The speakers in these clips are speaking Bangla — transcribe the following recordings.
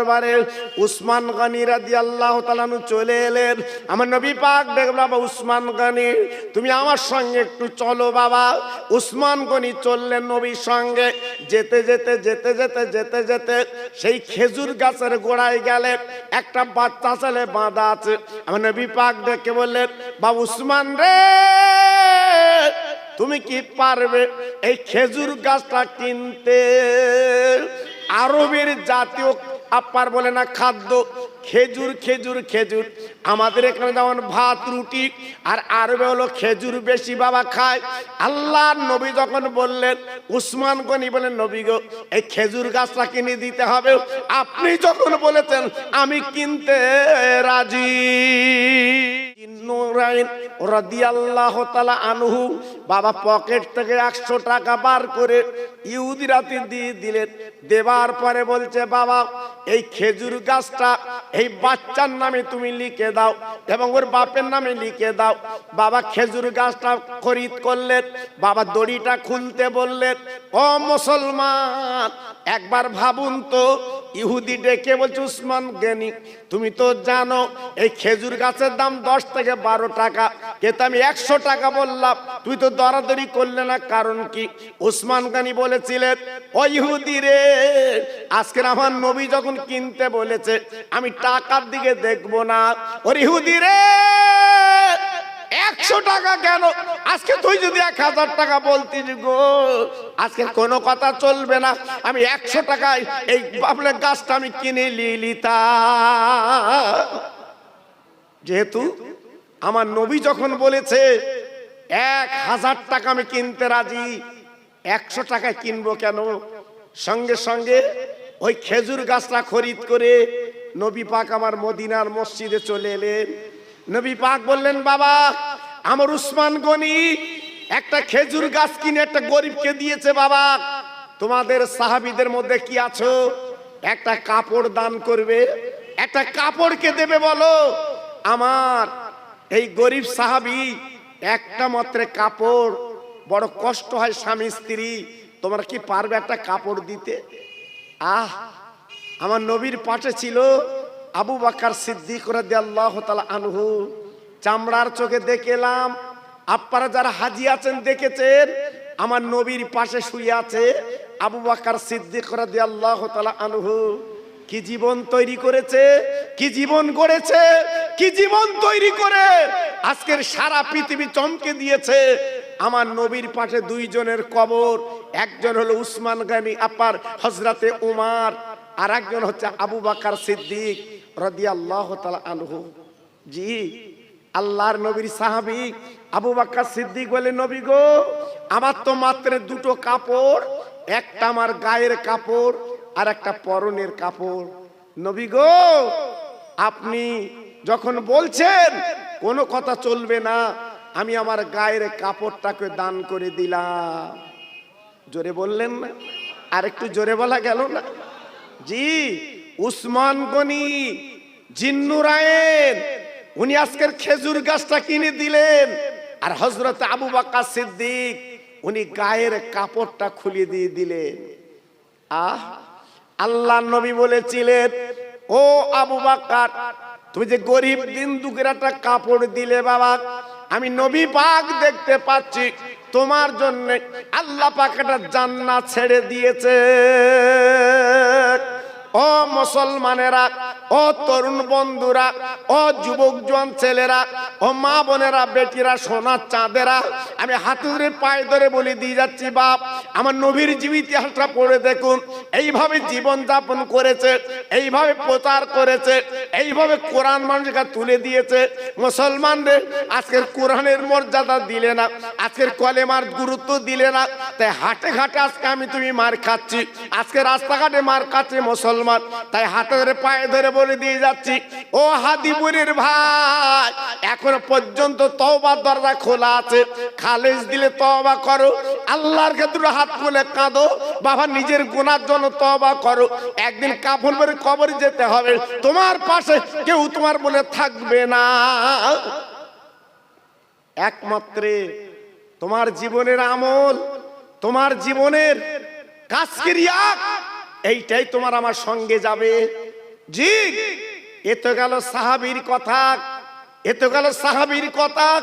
দরবারে উসমান গানি রাদি আল্লাহ তালানু চলে এলেন। আমার নবী পাক দেখলাম বাবা, উসমান গানি, তুমি আমার সঙ্গে একটু চলো বাবা। উসমান গনি চললেন নবীর সঙ্গে। যেতে যেতে যেতে যেতে যেতে যেতে সেই খেজুর গাছের গোড়ায় গেলে একটা বাচ্চা ছেলে বাঁধা আছে। আমার নবী পাক ডেকে বললেন, বাবা, উসমান রে, তুমি কি পারবে এই খেজুর গাছটা কিনতে? আরবের জাতীয় আপার বলে না খাদ্য। খেজুর খেজুর খেজুর। আমাদের এখানে যেমন ভাত, রুটি আর আরবে হলো খেজুর বেশি বাবা খায়। আল্লাহ নবী যখন বললেন, উসমান গনি বলেন নবী গো, এই খেজুর গাছটা কিনে দিতে হবে। আপনি যখন বলেছেন, আমি কিনতে রাজি। রাদিয়াল্লাহু তাআলা আনহু বাবা পকেট থেকে একশো টাকা বার করে ইহুদিরাতে দিয়ে দিলেন। দেবার পরে বলছে, বাবা, এই খেজুর গাছটা এই বাচ্চার নামে তুমি লিখে দাও এবং ওর বাপের নামে লিখে দাও। বাবা খেজুর গাছটা খরিদ করলেন, বাবা দড়িটা খুলতে বললেন, ও মুসলমান, একবার ভাবুন তো। ইহুদি ডেকে বলছে, উসমান জ্ঞানী তুমি তো জানো, এই খেজুর গাছের দাম দশ থেকে বারো টাকা। কিন্তু আমি একশো টাকা বললাম, তুই তো দরাদরি করলে না, কারণ কি? উসমান গানি বলেছিলেন, ও ইহুদি রে, আজকের আমার নবী যখন কিনতে বলেছে, আমি টাকার দিকে দেখব না। ওর রে, একশো টাকা কেন? আজকে তুই যদি এক হাজার টাকা বলতিস গো, আজকে কোনো কথা চলবে না। আমি একশো টাকায় এই আপনার গাছটা আমি কিনে লিলিতা যেহেতু আমার নবী যখন বলেছে এক হাজার টাকা আমি কিনতে রাজি। একশো টাকায় কিনবো কেন? সঙ্গে সঙ্গে ওই খেজুর গাছটা খরিদ করে নবী পাক আমার মদিনার মসজিদে চলে এলেন। নবী পাক বললেন, বাবা, আমার উসমান গনি একটা খেজুর গাছ কিনে একটা গরিবকে দিয়েছে, বাবা। তোমাদের সাহাবিদের মধ্যে কি আছো? একটা কাপড় দান করবে, একটা কাপড়কে দেবে বলো। আমার এই গরিব সাহাবি একটা মাত্র কাপড়, বড় কষ্ট হয় স্বামী, স্ত্রী। তোমরা কি পারবে একটা কাপড় দিতে? আহ, আমার নবীর পাশে ছিল আবু বাকার সিদ্দিক আল্লাহ আনহু। চামড়ার চোখে দেখেলাম আপনারা যারা হাজি আছেন দেখেছেন, আমার নবীর পাশে শুয়ে আছে আবু বাকার সিদ্দিক আল্লাহ আনহু। কি জীবন তৈরি করেছে? কি জীবন গড়েছে? কি জীবন তৈরি করে? আজকের সারা পৃথিবী চমকে দিয়েছে। আমার নবীর পাশে দুইজনের কবর। একজন হলো উসমান গানি আপার হজরতে উমার আর একজন হচ্ছে আবু বাকার সিদ্দিক রদিয়াল্লাহ তাআলা আনহু। জি, আল্লাহর নবীর সাহাবি আবু বাক্কা সিদ্দিক বলে, নবী গো, আমার তো মাত্র দুটো কাপড়, একটা আমার গায়ের কাপড় আর একটা পরনের কাপড়। নবী গো, আপনি যখন বলছেন, কোনো কথা চলবে না, আমি আমার গায়ের কাপড়টাকে দান করে দিলাম। জোরে বললেন না? আর একটু জোরে বলা গেল না? জি, উসমান গনি, জিন্নু জিন্নুরায়েন উনি আজকের খেজুর গাছটা কিনে দিলেন। আর হজরত আবু বাক্কা সিদ্দিক, উনি গায়ের কাপড়টা খুলে দিয়ে দিলেন। আহ আল্লাহ নবী বলেছিলেন, ও আবু বাক্কার তুমি যে গরিব দিন একটা কাপড় দিলে বাবা, আমি নবী পাক দেখতে পাচ্ছি, তোমার জন্য আল্লাহ পাক একটা জান্নাত ছেড়ে দিয়েছে। ও মুসলমানেরা, ও তরুণ বন্ধুরা, ও যুবক জোয়ান ছেলেরা, ও মা বোনেরা, বেটিরা, সোনার চাঁদেরা, আমি হাত ধরে পায়ে ধরে বলে দিয়ে যাচ্ছি, বাপ, আমার নবীর জীব ইতিহাসটা পড়ে দেখুন, এইভাবে জীবন যাপন করেছে, এইভাবে প্রচার করেছে, এইভাবে কোরআন মানুষকে তুলে দিয়েছে, মুসলমানদের আজকের কোরআনের মর্যাদা দিলে না, আজকের কলেমার গুরুত্ব দিলে না, তাই হাটে ঘাটে আজকে আমি তুমি মার খাচ্ছি, আজকে রাস্তাঘাটে মার খাচ্ছে মুসলমান তাই হাতে ধরে পায়ে ধরে বলে দিয়ে যাচ্ছি, ও হাদিপুরের ভাই, এখনও পর্যন্ত তওবার দরজা খোলা আছে, খালেজ দিলে তওবা করো, আল্লাহর ক্ষেত্রে হাত তুলে কাঁদো, বাবা নিজের গুনার জন্য তওবা করো, একদিন কাফন পরে কবরে যেতে হবে, তোমার পাশে কেউ তোমার বলে থাকবে না। একমাত্রে তোমার জীবনের আমল, তোমার জীবনের কাজকিরিয়া এইটাই তোমার আমার সঙ্গে যাবে। জি এ তো গেল সাহাবীর কথা এ তো গেল সাহাবীর কথা।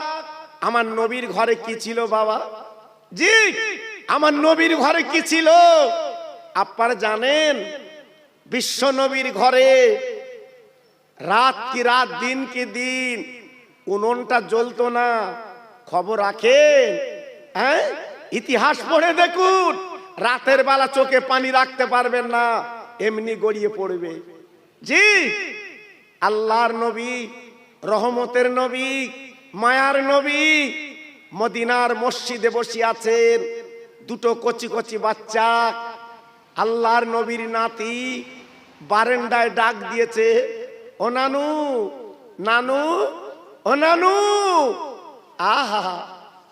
আমার নবীর ঘরে কি ছিল বাবা? জি। আমার নবীর ঘরে কি ছিল? আপনারা জানেন বিশ্ব নবীর ঘরে রাত কি রাত দিন কি দিন উনুনটা জ্বলতো না। খবর রাখেন হ্যাঁ? ইতিহাস পড়ে দেখুন। রাতের বেলা চোখে পানি রাখতে পারবেন না, এমনি গড়িয়ে পড়বে। জি, আল্লাহর নবী, রহমতের নবী, মায়ার নবী, মদিনার মসজিদে বসে আছেন দুটো কচি কচি বাচ্চা। আল্লাহর নবীর নাতি বারেন্ডায় ডাক দিয়েছে, ও নানু নানু, ও নানু। আহা,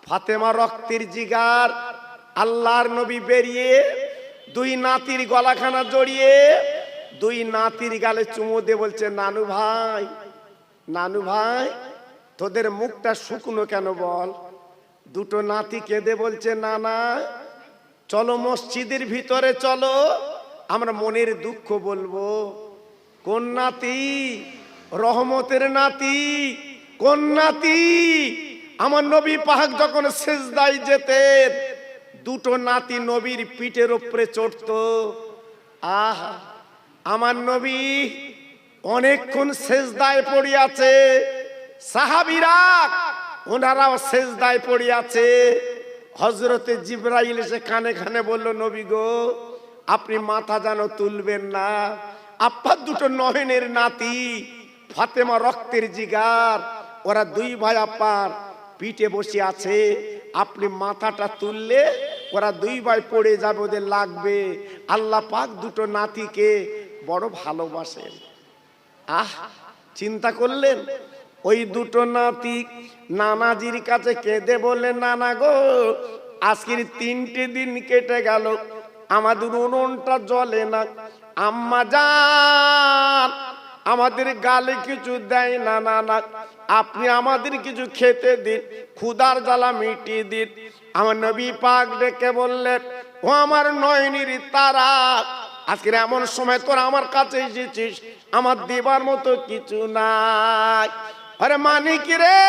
ফাতেমা রক্তের জিগার আল্লাহর নবী বেরিয়ে দুই নাতির গলাখানা জড়িয়ে দুই নাতির গালে চুমো দিয়ে বলছে, নানু ভাই নানু ভাই, তোদের মুখটা শুকনো কেন বল? দুটো নাতি কেঁদে বলছে না না চলো মসজিদের ভিতরে চলো, আমরা মনের দুঃখ বলব। কোন নাতি? রহমতের নাতি। কোন নাতি? আমার নবী পাহাক যখন সেজদাই যেতেন দুটো নাতি নবীর পিঠের উপরে চড়তো। আহ, আমার নবী অনেকক্ষণ সেজদায় পড়িয়াছে সাহাবিরা, ওনারাও সেজদায় পড়িয়াছে হজরতে জিব্রাইল এসে কানে কানে বলল, নবী গো, আপনি মাথা যেন তুলবেন না। আপ্পার দুটো নয়নের নাতি, ফাতেমা রক্তের জিগার, ওরা দুই ভাই আপ্পার পিঠে বসে আছে। আপনি মাথাটা তুললে ওরা দুই ভাই পড়ে যাবে, ওদের লাগবে। আল্লাহ পাক দুটো নাতিকে বড় ভালোবাসেন। আহ, চিন্তা করলেন? ওই দুটো নাতি নানাজির কাছে কেঁদে বলে নানা গো, আজকের তিনটে দিন কেটে গেল। আমাদের উনুনটা জ্বলে না। আম্মা যান, আমাদের গালে কিছু দেয় না না না আপনি আমাদের কিছু খেতে দিন ক্ষুদার জ্বালা মিটিয়ে দিন। আমার নবী পাক ডেকে বললেন ও আমার নয়নির তারা, আজকের এমন সময় তোর আমার কাছে এসেছিস, আমার দেবার মতো কিছু নাই। আরে মানিক রে?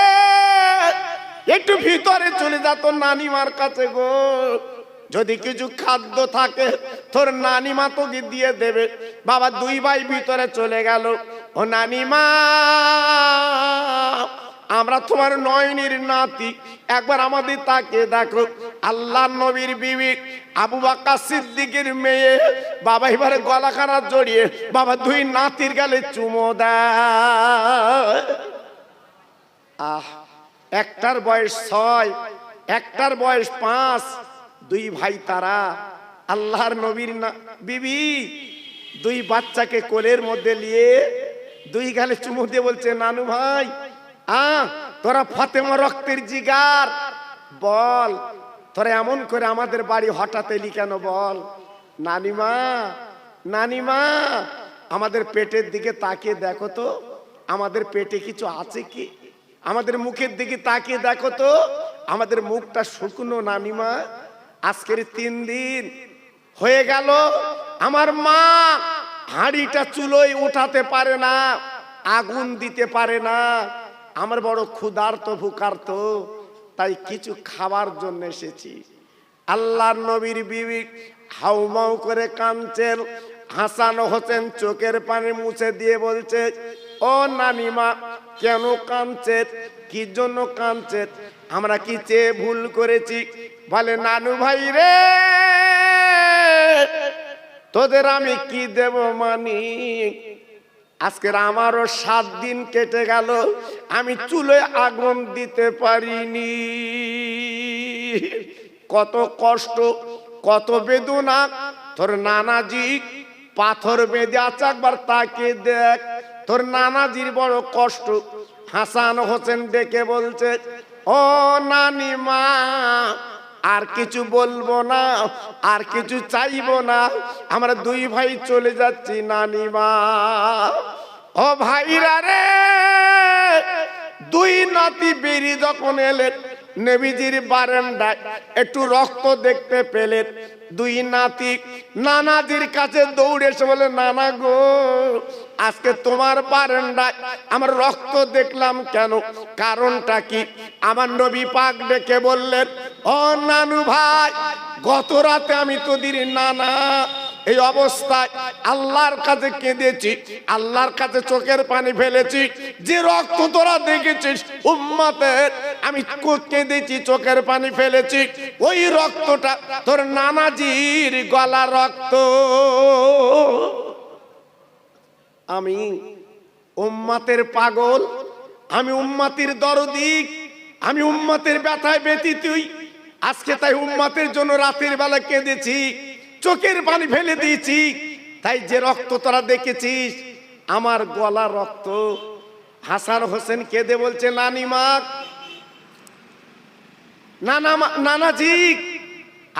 একটু ভিতরে চলে যা তোর নানিমার কাছে গো। যদি কিছু খাদ্য থাকে, তোর নানিমা তোকে দিয়ে দেবে। বাবা দুই ভাই ভিতরে চলে গেল। ও নানিমা আমরা তোমার নয়নির নাতি। একবার আমাদের তাকে দেখো। আল্লাহ নবীর বিবি আবু বাক্কা সিদ্দিকের মেয়ে। বাবা এবারে গলাখানা জড়িয়ে বাবা দুই নাতির গালে চুমো দেয়। আহ, একটার বয়স ছয়, একটার বয়স পাঁচ। দুই ভাই তারা, আল্লাহর নবীর না, বিবি দুই বাচ্চাকে কোলের মধ্যে নিয়ে দুই গালে চুমু দিয়ে বলছে, নানু ভাই তোরা ফাতেমা রক্তের জিগার। বল, তোরা এমন করে আমাদের বাড়ি হঠাৎ এলি কেন বল? নানিমা নানিমা, আমাদের পেটের দিকে তাকিয়ে দেখো তো। আমাদের পেটে কিছু আছে কি? আমাদের মুখের দিকে তাকিয়ে দেখো তো। আমাদের মুখটা শুকনো নানিমা। আজকের তিন দিন হয়ে গেল। আমার মা হাঁড়িটা চুলোয় উঠাতে পারে না, আগুন দিতে পারে না। আমার বড় ক্ষুধার্ত, ভুকার্ত, তাই কিছু খাবার জন্য এসেছি। আল্লাহর নবীর বিবি হাউমাউ করে কাঁদছেন, হাসান হোসেন চোখের পানি মুছে দিয়ে বলছে, ও নানিমা, কেন কাঁদছে? কি জন্য কাঁদছে? আমরা কি চেয়ে ভুল করেছি? বলে, নানু ভাই রে, তোদের আমি কি দেব মানি আজকের আমারও সাত দিন কেটে গেল, আমি চুলে আগুন দিতে পারিনি। কত কষ্ট, কত বেদনা, তোর নানাজি পাথর বেঁধে আছে একবার তাকে দেখ। তোর নানাজির বড় কষ্ট, হাসান হোসেন ডেকে বলছে, ও নানিমা আর কিছু বলব না, আর কিছু চাইব না। আমরা দুই ভাই চলে যাচ্ছি নানিমা ও ভাইরা রে, দুই নাতি বেরি যখন এলেন, নেবিজির বারান্দায় একটু রক্ত দেখতে পেলেন। দুই নাতি নানাজির কাছে দৌড়ে এসে বলে, নানা গো, আজকে তোমার বারান্দায় আমার রক্ত দেখলাম কেন? কারণটা কি? আমার নবী পাক ডেকে বললেন, ও নানু ভাই, গত রাতে আমি তোদের নানা, এই অবস্থায় আল্লাহর কাছে কেঁদেছি, আল্লাহর কাছে চোখের পানি ফেলেছি, যে রক্ত তোরা দেখেছিস, উম্মাতের, আমি কেঁদেছি, চোখের পানি ফেলেছি, ওই রক্তটা তোর নানাজির গলা রক্ত। আমি উম্মাতের পাগল, আমি উম্মাতির দরদি, আমি উম্মাতের ব্যথায় ব্যতীতই আজকে তাই উম্মাতের জন্য রাতের বেলা কেঁদেছি, চোখের পানি ফেলে দিয়েছি। তাই যে রক্ত তোরা দেখেছিস, আমার গলা রক্ত। হাসান হোসেন কেঁদে বলছে নানিমা নানা নানাজি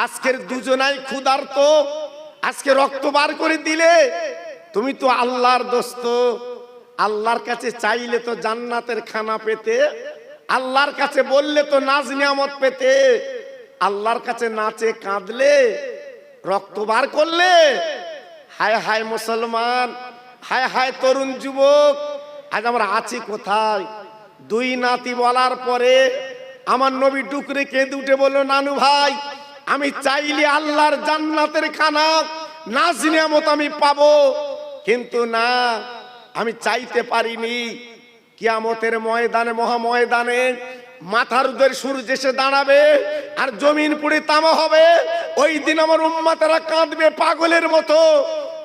আজকের দুজনাই ক্ষুধার্ত, আজকে রক্ত বার করে দিলে, তুমি তো আল্লাহর দোস্ত। আল্লাহর কাছে চাইলে তো জান্নাতের খানা পেতে, আল্লাহর কাছে বললে তো নাজ নিয়ামত পেতে। আল্লাহর কাছে নাচে কাঁদলে, রক্ত বার করলে, হায় হায় মুসলমান, হায় হায় তরুণ যুবক, আজ আমরা আছি কোথায়? দুই নাতি বলার পরে আমার নবী টুকরে কেঁদে উঠে বলল, নানু ভাই আমি চাইলে আল্লাহর জান্নাতের খানা নাজ নিয়ামত আমি পাব। কিন্তু না, আমি চাইতে পারিনি। কিয়ামতের ময়দানে মহা ময়দানে মাথার উদের সূর্য এসে দাঁড়াবে আর জমিন পুড়ে তামা হবে। ওই দিন আমার উম্মাতেরা কাঁদবে পাগলের মতো।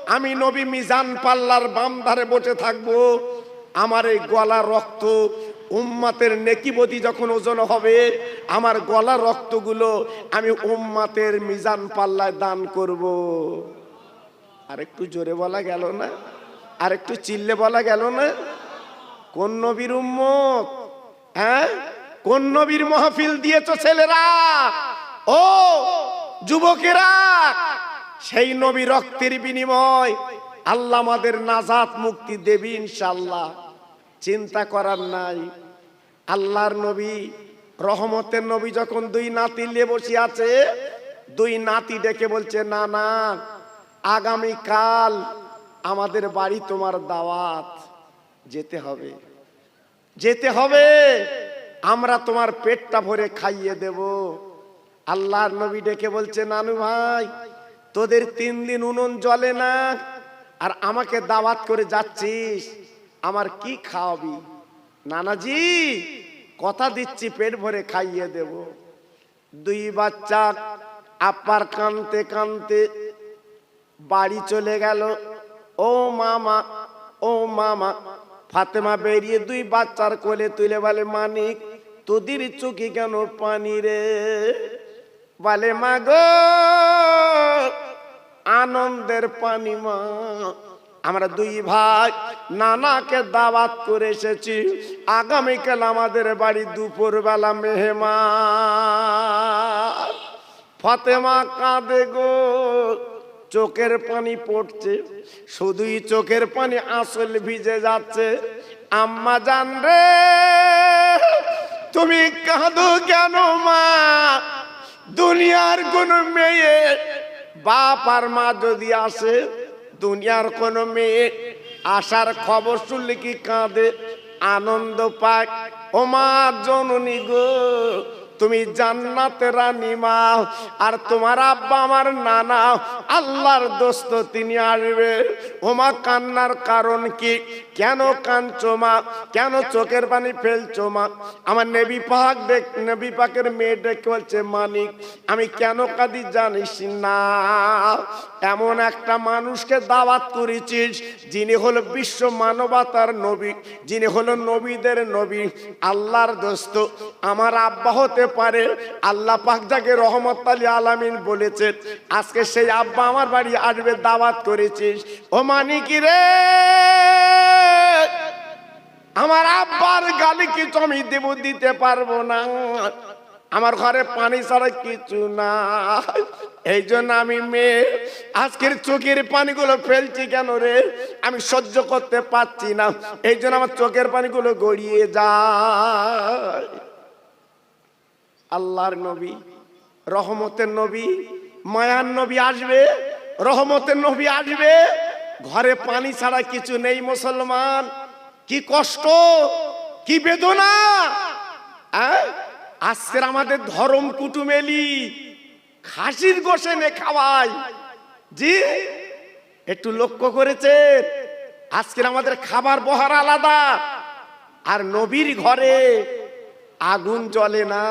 আমি নবী মিজান পাল্লার বাম ধারে বসে থাকব। আমার এই গলা রক্ত উম্মাতের নেকিবতী যখন ওজন হবে, আমার গলা রক্তগুলো আমি উম্মাতের মিজান পাল্লায় দান করব। আর একটু জোরে বলা গেল না? আর একটু চিল্লে বলা গেল না? কোন নবীর উম্মত? হ্যাঁ? কোন নবীর মাহফিল দিয়েছ ছেলেরা? ও, যুবকেরা! সেই নবী রক্তের বিনিময় আল্লাহ আমাদের নাজাত মুক্তি দেবী ইনশাল্লাহ চিন্তা করার নাই। আল্লাহর নবী, রহমতের নবী যখন দুই নাতি নিয়ে বসে আছে, দুই নাতি ডেকে বলছে, না না, আগামী কাল আমাদের বাড়ি তোমার দাওয়াত যেতে হবে। যেতে হবে। আমরা তোমার পেটটা ভরে খাইয়ে দেব। আল্লাহর নবী ডেকে বলছে, নানু ভাই, তোদের তিন দিন উনুন জ্বলে না, আর আমাকে দাওয়াত করে যাচ্ছিস? আমার কি খাওয়াবি? নানাজি, কথা দিচ্ছি, পেট ভরে খাইয়ে দেব। দুই বাচ্চা আপার কানতে কানতে বাড়ি চলে গেল। ও মামা ও মামা, ফাতেমা বেরিয়ে দুই বাচ্চার কোলে তুলে বলে, মানিক, তোদের চোখে কেন পানি রে? বলে মা গো আনন্দের পানি মা। আমরা দুই ভাই নানাকে দাওয়াত করে এসেছি। আগামীকাল আমাদের বাড়ি দুপুর বেলা মেহমান। ফতেমা কাঁদে গো, চোখের পানি পড়ছে। শুধুই চোখের পানি আসল ভিজে যাচ্ছে। আম্মা জান রে, তুমি কাঁদো কেন মা? দুনিয়ার কোন মেয়ে বাপ আর মা যদি আসে দুনিয়ার কোন মেয়ে আসার খবর শুনলে কি কাঁদে? আনন্দ পায়। ও মা জননী গো তুমি জান্নাতে রানী মা, আর তোমার আব্বা আমার নানা। আল্লাহর দোস্ত তিনি আসবে। ওমা কান্নার কারণ কি? কেন কাঁদছো মা? কেন চোখের পানি ফেলছো মা? আমার নেবি পাক দেখ, নেবি পাকের মেয়ে ডেকে বলছে, মানিক, আমি কেন কাঁদি জানিস না? এমন একটা মানুষকে দাওয়াত করেছিস, যিনি হলো বিশ্ব মানবতার নবী, যিনি হলো নবীদের নবী। আল্লাহর দোস্ত, আমার আব্বা হতে পারে, আল্লাহ পাক যাকে রহমত আলী আলামিন বলেছেন, আজকে সেই আব্বা আমার বাড়ি আসবে, দাওয়াত করেছিস। ও মানিকি রে? আমার আব্বার গালি কিছু আমি দেব, দিতে পারব না। আমার ঘরে পানি ছাড়া কিছু না এই জন্য আমি মেয়ে, আজকের চোখের পানিগুলো ফেলছি কেন রে? আমি সহ্য করতে পারছি না। এই জন্য আমার চোখের পানিগুলো গড়িয়ে যায়। আল্লাহর নবী, রহমতের নবী, মায়ার নবী আসবে, রহমতের নবী আসবে। ঘরে পানি ছাড়া কিছু নেই মুসলমান। কি কষ্ট, কি বেদনা? আজকের আমাদের ধরম কুটুমেলি, খাসির গোশে নে খাওয়াই। জি, একটু লক্ষ্য করেছে আজকের আমাদের খাবার বহার আলাদা। আর নবীর ঘরে আগুন জ্বলে না।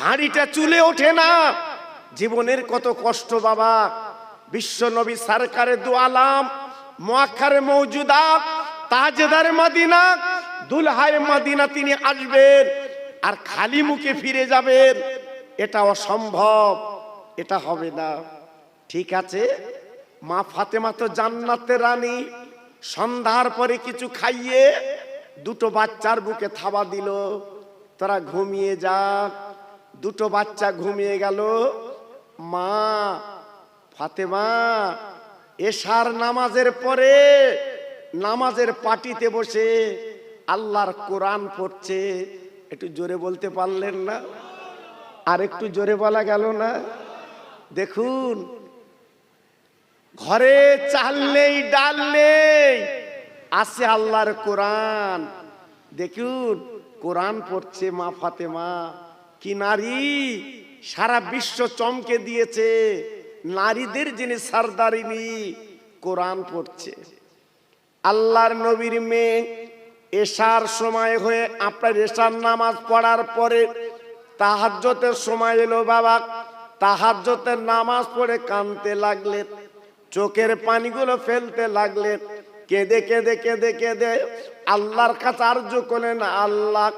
হাঁড়িটা চুলে ওঠে না। জীবনের কত কষ্ট বাবা। বিশ্ব নবী সরকারে দু আলাম মোয়াক্ষারে মৌজুদা তাজেদার মাদিনা, দুলহায় মাদিনা তিনি আসবেন আর খালি মুখে ফিরে যাবেন। এটা অসম্ভব, এটা হবে না। ঠিক আছে? মা ফাতেমা তো জান্নাতের রানী। সন্ধ্যার পরে কিছু খাইয়ে দুটো বাচ্চার বুকে থাবা দিল। তারা ঘুমিয়ে যাক দুটো বাচ্চা ঘুমিয়ে গেল। মা, ফাতেমা, এশার নামাজের পরে নামাজের পাটিতে বসে আল্লাহর কোরআন পড়ছে। একটু জোরে বলতে পারলেন না? আর একটু জোরে বলা গেল না? দেখুন, ঘরে চাল নেই, ডাল নেই, আছে আল্লাহর কোরআন। দেখুন, কোরআন পড়ছে মা ফাতেমা। কি নারী? সারা বিশ্ব চমকে দিয়েছে। নারীদের যিনি সারদারিনী, কোরআন পড়ছে। আল্লাহর নবীর মেয়ে এশার সময় হয়ে আপনার এশার নামাজ পড়ার পরে তাহাজ্জতের সময় এলো বাবা। তাহাজ্জতের নামাজ পড়ে কানতে লাগলেন, চোখের পানিগুলো ফেলতে লাগলেন। কেঁদে কেঁদে কেঁদে কেঁদে আল্লাহর কাছে আর্য করলেন, আল্লাহ,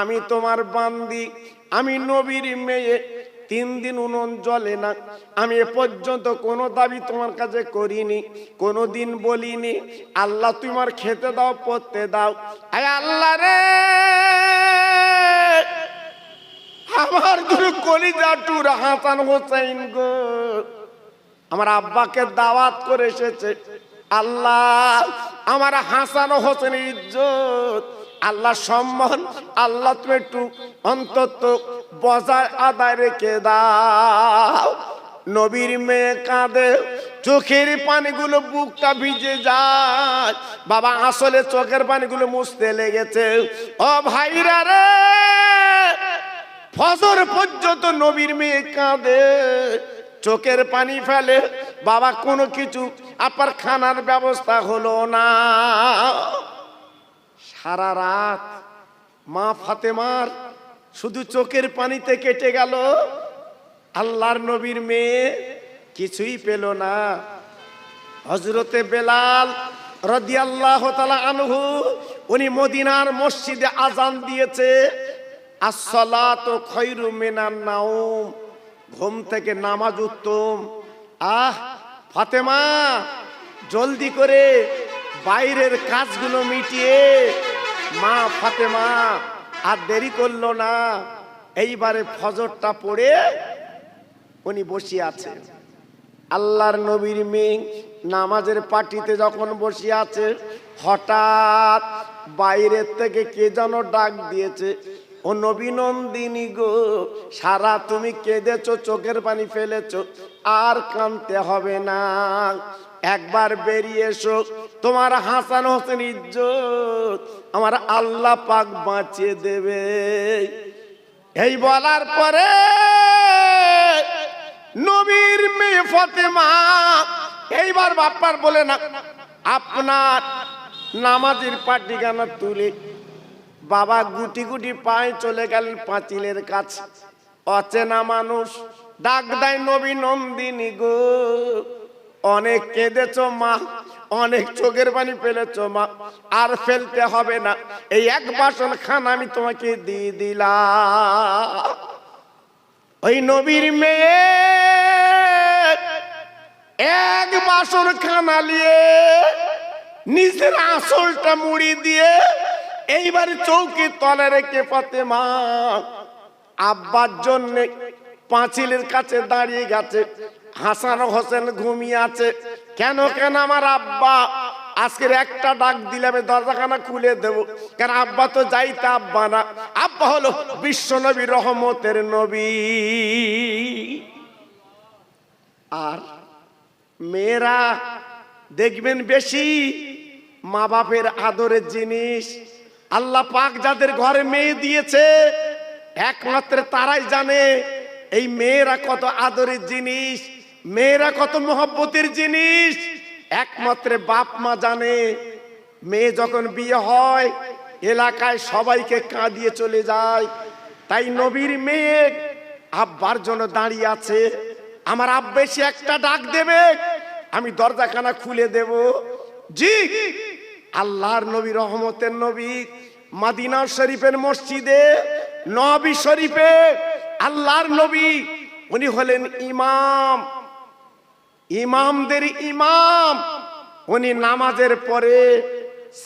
আমি তোমার বান্দি আমি নবীর মেয়ে, তিন দিন উনুন জ্বলে না। আমি এ পর্যন্ত কোনো দাবি তোমার কাছে করিনি, কোনো দিন বলিনি। আল্লাহ তোমার খেতে দাও পড়তে দাও। আয় আল্লাহ রে! আমার দুটো কলিজা টুর, হাসান হোসেন গো। আমার আব্বাকে দাওয়াত করে এসেছে। আল্লাহ, আমার হাসান হোসেন ইজ্জত। আল্লাহ সম্মান আল্লাহ তুমি একটু অন্তত বজায় আদায় রেখে দাও। নবীর মেয়ে কাঁদে, চোখের পানিগুলো বুকটা ভিজে যায়। বাবা, আসলে চোখের পানিগুলো মুছতে লেগেছে। ও ভাইরা রে, ফজর পর্যন্ত নবীর মেয়ে কাঁদে। চোখের পানি ফেলে, বাবা, কোনো কিছু আপার খানার ব্যবস্থা হলো না। সারা রাত মা ফাতেমার শুধু চোখের পানিতে কেটে গেল। আল্লাহর নবীর মেয়ে কিছুই পেল না। হজরতে বেলাল রদিয়াল্লাহ তালা আনহু, উনি মদিনার মসজিদে আজান দিয়েছে। আসসালাত খৈরু মিনান নাউম ঘুম থেকে নামাজ উত্তম। আহ, ফাতেমা, জলদি করে বাইরের কাজগুলো মিটিয়ে মা ফাতেমা, আর দেরি করল না। এইবারে ফজরটা পড়ে উনি বসিয়ে আছে। আল্লাহর নবীর মেয়ে নামাজের পার্টিতে যখন বসে আছে, হঠাৎ বাইরের থেকে কে যেন ডাক দিয়েছে, ও নবীনন্দিনী গো, সারা তুমি কেঁদেছ, চোখের পানি ফেলেছ, আর কানতে হবে না। একবার বেরিয়ে এসো। তোমার হাসান হোসেন ইজ্জত আমার আল্লাহ পাক বাঁচিয়ে দেবে। এই বলার পরে নবীর মেয়ে ফতেমা, এইবার বাপ্পার বলে না, আপনার নামাজের পাটিখানা তুলে বাবা গুটি গুটি পায়ে চলে গেলেন পাঁচিলের কাছে। অচেনা মানুষ ডাক দেয়, নবী নন্দিনী গো। অনেক কেঁদেছ মা, অনেক চোখের পানি ফেলেছ মা, আর ফেলতে হবে না। এই এক বাসন খান আমি তোমাকে দিয়ে দিলাম। ওই নবীর মেয়ে এক বাসন খানা নিয়ে নিজের আসলটা মুড়ি দিয়ে এইবার চৌকি তলে রেখে পাতে মা আব্বার জন্য পাঁচিলের কাছে দাঁড়িয়ে গেছে। হাসান হোসেন ঘুমিয়ে আছে। কেন কেন আমার আব্বা? আজকের একটা ডাক দিলে আমি দরজাখানা খুলে দেব। কারণ আব্বা তো যাইতে আব্বা না। আব্বা হলো বিশ্ব নবী রহমতের নবী। আর মেয়েরা দেখবেন বেশি মা বাপের আদরের জিনিস। আল্লাহ পাক যাদের ঘরে মেয়ে দিয়েছে, একমাত্র তারাই জানে এই মেয়েরা কত আদরের জিনিস। মেয়েরা কত মহব্বতের জিনিস। একমাত্র বাপ মা জানে, মেয়ে যখন বিয়ে হয়, এলাকায় সবাইকে কাঁদিয়ে চলে যায়। তাই নবীর মেয়ে আব্বার জন্য দাঁড়িয়ে আছে। আমার আব্বা এসে একটা ডাক দেবে, আমি দরজাখানা খুলে দেব। জি, আল্লাহর নবী, রহমতের নবী, মাদিনা শরীফের মসজিদে, নবী শরীফে আল্লাহর নবী, উনি হলেন ইমাম। ইমামদের ইমাম। উনি নামাজের পরে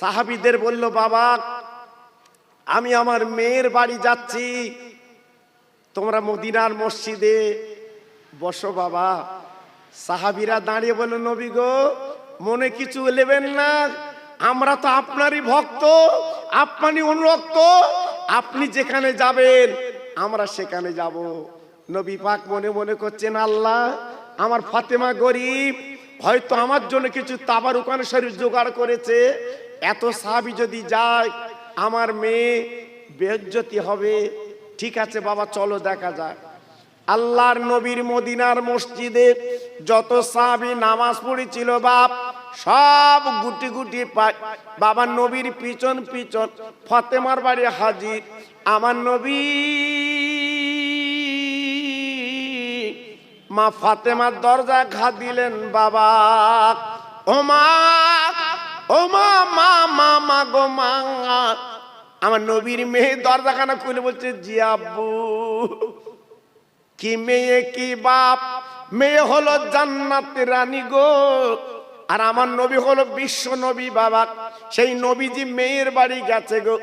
সাহাবিদের বলল, বাবা, আমি আমার মেয়ের বাড়ি যাচ্ছি। তোমরা মদিনার মসজিদে বসো, বাবা। সাহাবিরা দাঁড়িয়ে বলল, নবী গো, মনে কিছু নেবেন না। আমরা তো আপনারই ভক্ত, আপনারই অনুরক্ত। আপনি যেখানে যাবেন, আমরা সেখানে যাব। নবী পাক মনে মনে করছেন, আল্লাহ আমার ফাতেমা গরিব, হয়তো আমার জন্য কিছু তাবার ওখানে শরীর জোগাড় করেছে। এত সাহাবি যদি যায়, আমার মেয়ে বেজ্জতি হবে। ঠিক আছে বাবা, চলো দেখা যাক। আল্লাহর নবীর মদিনার মসজিদে যত সাহাবি নামাজ পড়েছিল বাপ, সব গুটি গুটি পায়। বাবা নবীর পিছন পিছন ফতেমার বাড়ি হাজির। আমার নবী মা ফাতেমার দরজা ঘা দিলেন, বাবা, ও মা ও মা মা মা মা গো, মা। আমার নবীর মেয়ে দরজাখানা খুলে বলছে, জি আব্বু, কি মেয়ে, কি বাপ? মেয়ে হলো জান্নাত রানী গো। আর আমার নবী হলো বিশ্ব নবী, বাবা। সেই নবীজি মেয়ের বাড়ি গেছে গো।